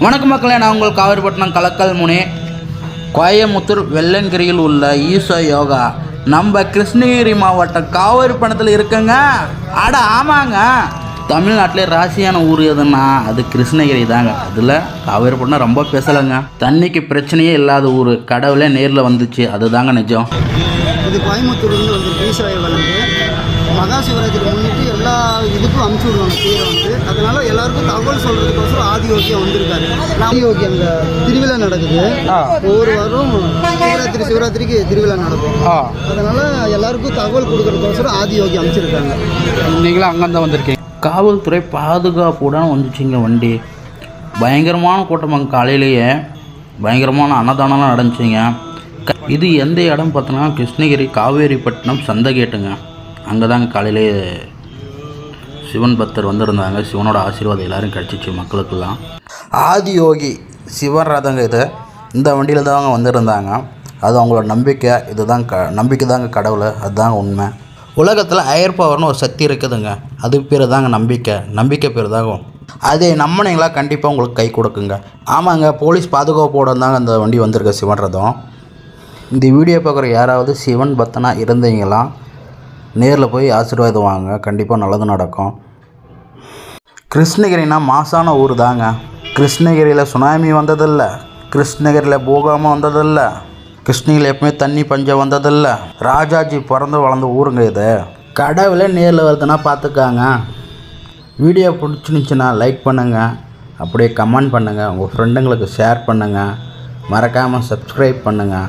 வணக்கம் மக்களே நான் உங்கள் காவிரிப்பட்டினம் கலக்கல் முனி. கோயமுத்தூர் வெள்ளங்கிரியில் உள்ள ஈசா யோகா. நம்ம கிருஷ்ணகிரி மாவட்டம் காவிரிப்பணத்தில் இருக்குங்க. அட ஆமாங்க. தமிழ்நாட்டிலே ராசியான ஊர் எதுன்னா அது கிருஷ்ணகிரி தாங்க. அதில் காவிரிப்பட்டினம் ரொம்ப பேசலைங்க. தண்ணிக்கு பிரச்சனையே இல்லாத ஊர். கடவுளே நேரில் வந்துச்சு. அதுதாங்க நிஜம். இது கோயம்புத்தூர்லேருந்து வந்து ஈஸ்வர வளர்ந்து மகா சிவராத்திரி முன்னிட்டு எல்லா இதுக்கும் அமுச்சு விடுவாங்க. கீழே வந்து. அதனால எல்லாருக்கும் தகவல் சொல்றதுக்கோசரம் ஆதியோகியா வந்திருக்காரு. ஆதியோகி அங்கே திருவிழா நடக்குது. ஒவ்வொரு வாரம் சிவராத்திரி சிவராத்திரிக்கு திருவிழா நடக்கும். அதனால எல்லாருக்கும் தகவல் கொடுக்கறதுக்கோசரம் ஆதியோகி அமைச்சிருக்காங்க. நீங்களும் அங்கேருந்து வந்திருக்கீங்க. காவல்துறை பாதுகாப்புடன் வந்துச்சுங்க வண்டி. பயங்கரமான கூட்டம் அங்கே காலையிலேயே. பயங்கரமான அன்னதானம்லாம் நடந்துச்சுங்க. க- இது எந்த இடம் பார்த்தோன்னா கிருஷ்ணகிரி காவேரிப்பட்டினம் சந்தகேட்டுங்க. அங்கே தாங்க காலையிலே சிவன் பக்தர் வந்திருந்தாங்க. சிவனோட ஆசீர்வாதம் எல்லாரும் கிடச்சிச்சு மக்களுக்கெல்லாம். ஆதியோகி சிவன் ரதங்க இது. இந்த வண்டியில் தாங்க வந்திருந்தாங்க. அது அவங்களோட நம்பிக்கை. இதுதான் க நம்பிக்கை தாங்க கடவுளை. அதுதாங்க உண்மை. உலகத்தில் ஹையர் பவர்னு ஒரு சக்தி இருக்குதுங்க. அது பேர் தாங்க நம்பிக்கை. நம்பிக்கை பேர் தாங்க அதை நம்பினீங்களா கண்டிப்பாக உங்களுக்கு கை கொடுக்குங்க. ஆமாங்க போலீஸ் பாதுகாப்போட தாங்க அந்த வண்டி வந்திருக்கு சிவன் ரதம். இந்த வீடியோ பார்க்குற யாராவது சிவன் பக்தனா இருந்தீங்களா? நேரில் போய் ஆசீர்வாதம் வாங்க கண்டிப்பாக நல்லது நடக்கும். கிருஷ்ணகிரினா மாசான ஊர் தாங்க. கிருஷ்ணகிரியில் சுனாமி வந்ததில்ல. கிருஷ்ணகிரியில் பூகாமம் வந்ததில்ல. கிருஷ்ணகிரியில் எப்பவுமே தண்ணி பஞ்சம் வந்ததில்ல. ராஜாஜி பிறந்து வளர்ந்த ஊருங்க இது. கடவுளே நேரில் வருதுன்னா பார்த்துக்காங்க வீடியோ பிடிச்சிருந்துச்சுன்னா லைக் பண்ணுங்கள் அப்படியே கமெண்ட் பண்ணுங்கள் உங்கள் ஃப்ரெண்டுங்களுக்கு ஷேர் பண்ணுங்கள் மறக்காமல் சப்ஸ்கிரைப் பண்ணுங்கள்